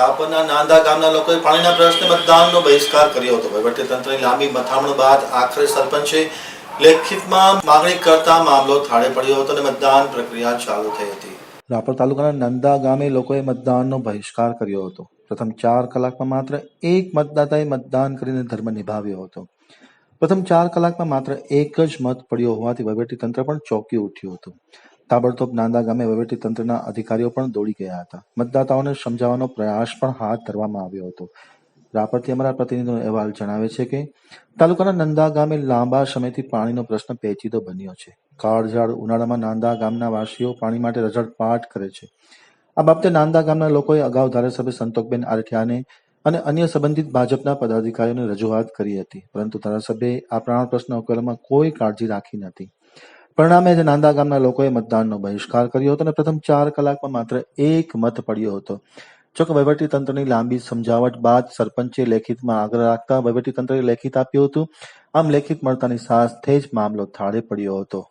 રાપરના નાંદા ગામના લોકોએ પાણીના પ્રશ્ને મતદાનનો બહિષ્કાર કર્યો હતો. વહીવટીતંત્રની લાંબી મથામણ બાદ આખરે સરપંચે લેખિતમાં માંગણી કરતા મામલો થાળે પડ્યો હતો અને મતદાન પ્રક્રિયા ચાલુ થઈ હતી. રાપર તાલુકાના નંદા ગામે લોકોએ મતદાનનો બહિષ્કાર કર્યો હતો. પ્રથમ ચાર કલાકમાં માત્ર એક મતદાતાએ મતદાન કરીને ધર્મ નિભાવ્યો હતો. પ્રથમ ચાર કલાકમાં માત્ર એક જ મત પડ્યો હોવાથી વહીવટી તંત્ર પણ ચોંકી ઉઠ્યું હતું. તાબડતોબ નાંદા ગામે વહીવટીતંત્રના અધિકારીઓ પણ દોડી ગયા હતા. મતદાતાઓને સમજાવવાનો પ્રયાસ પણ હાથ ધરવામાં આવ્યો હતો. રાપરથી અમારા પ્રતિનિધિનો અહેવાલ જણાવે છે કે, તાલુકાના નંદા ગામે લાંબા સમયથી પાણીનો પ્રશ્ન પેચીદો બન્યો છે. કાળઝાળ ઉનાળામાં નાંદા ગામના વાસીઓ પાણી માટે રઝળપાટ કરે છે. આ બાબતે નાંદા ગામના લોકોએ અગાઉ ધારાસભ્ય સંતોકબેન આરઠિયાને અને અન્ય સંબંધિત ભાજપના પદાધિકારીઓને રજૂઆત કરી હતી. પરંતુ ધારાસભ્યએ આ પ્રાણ પ્રશ્ન ઉકેલવામાં કોઈ કાળજી રાખી નથી. પરિણામે જે નાંદા ગામના લોકોએ મતદાનનો બહિષ્કાર કર્યો હતો અને પ્રથમ ચાર કલાકમાં માત્ર એક મત પડ્યો હતો. જોકે વહીવટીતંત્રની લાંબી સમજાવટ બાદ સરપંચે લેખિતમાં આગ્રહ રાખતા વહીવટીતંત્રએ લેખિત આપ્યું હતું. આમ લેખિત મળતાની સાથે જ મામલો થાળે પડ્યો હતો.